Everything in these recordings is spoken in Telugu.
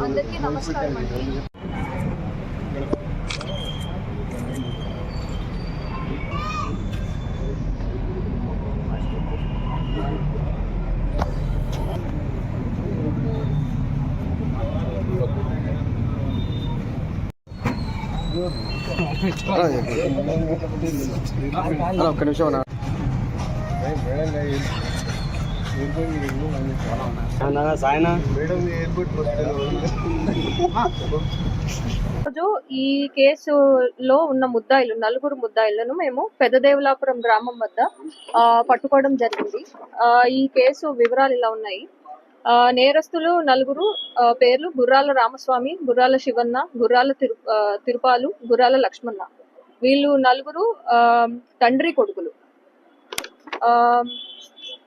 అందరికీ నమస్కారం అండి. ఒక్క నిమిషం రోజు ఈ కేసులో ఉన్న ముద్దాయిలు నలుగురు ముద్దాయిలను మేము పెద్దదేవులాపురం గ్రామం వద్ద పట్టుకోవడం జరిగింది. ఈ కేసు వివరాలు ఇలా ఉన్నాయి. నేరస్తులు నలుగురు పేర్లు గుర్రాల రామస్వామి గుర్రాల శివన్న గుర్రాల తిరు తిరుపాలు గుర్రాల లక్ష్మణ వీళ్ళు నలుగురు తండ్రి కొడుకులు. ఆ,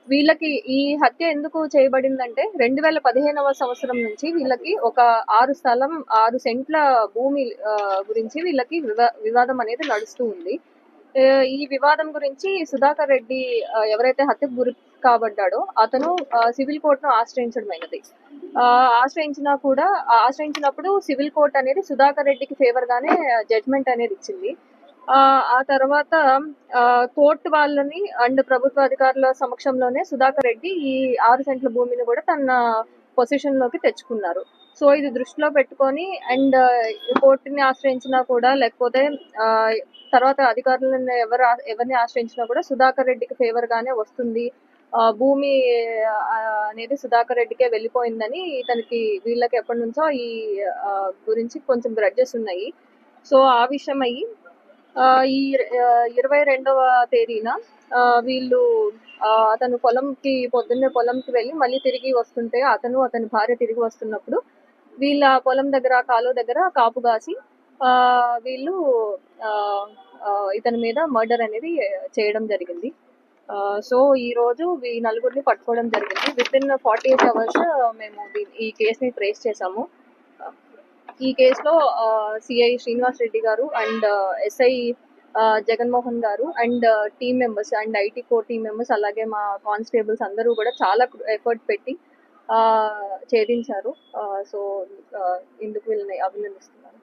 వీళ్ళకి ఈ హత్య ఎందుకు చేయబడిందంటే రెండు వేల పదిహేనవ సంవత్సరం నుంచి వీళ్ళకి ఒక ఆరు స్థలం ఆరు సెంట్ల భూమి గురించి వీళ్ళకి వివా- వివాదం అనేది నడుస్తూ ఉంది. ఈ వివాదం గురించి సుధాకర్ రెడ్డి ఎవరైతే హత్యకు గురి కాబడ్డాడో అతను సివిల్ కోర్టును ఆశ్రయించడమైనది ఆశ్రయించినా కూడా ఆశ్రయించినప్పుడు సివిల్ కోర్ట్ అనేది సుధాకర్ రెడ్డికి ఫేవర్ గానే జడ్జ్మెంట్ అనేది ఇచ్చింది. ఆ తర్వాత కోర్టు వాళ్ళని అండ్ ప్రభుత్వ అధికారుల సమక్షంలోనే సుధాకర్ రెడ్డి ఈ ఆరు సెంట్ల భూమిని కూడా తన పొజిషన్లోకి తెచ్చుకున్నారు. సో ఇది దృష్టిలో పెట్టుకొని అండ్ కోర్టుని ఆశ్రయించినా కూడా లేకపోతే తర్వాత అధికారులను ఎవరు ఎవరిని ఆశ్రయించినా కూడా సుధాకర్ రెడ్డికి ఫేవర్ గానే వస్తుంది. భూమి అనేది సుధాకర్ రెడ్డికే వెళ్ళిపోయిందని ఇతనికి వీళ్ళకి ఎప్పటి నుంచో ఈ గురించి కొంచెం గ్రడ్జెస్ ఉన్నాయి. సో ఆ విషయం అయ్యి ఈ ఇరవై రెండవ తేదీన వీళ్ళు అతను పొలంకి పొద్దున్నే పొలంకి వెళ్ళి మళ్ళీ తిరిగి వస్తుంటే అతను అతని భార్య తిరిగి వస్తున్నప్పుడు వీళ్ళ పొలం దగ్గర కాలువ దగ్గర కాపు కాసి వీళ్ళు ఆ, ఇతని మీద మర్డర్ అనేది చేయడం జరిగింది. సో ఈ రోజు ఈ నలుగురిని పట్టుకోవడం జరిగింది. Within forty eight hours మేము ఈ కేసుని ట్రేస్ చేసాము. ఈ కేసులో సిఐ శ్రీనివాస్ రెడ్డి గారు అండ్ ఎస్ఐ జగన్మోహన్ గారు and team members and IT core team members అలాగే మా కానిస్టేబుల్స్ అందరూ కూడా చాలా ఎఫర్ట్ పెట్టి ఛేదించారు. సో ఇందుకు వీళ్ళని అభినందిస్తున్నాను.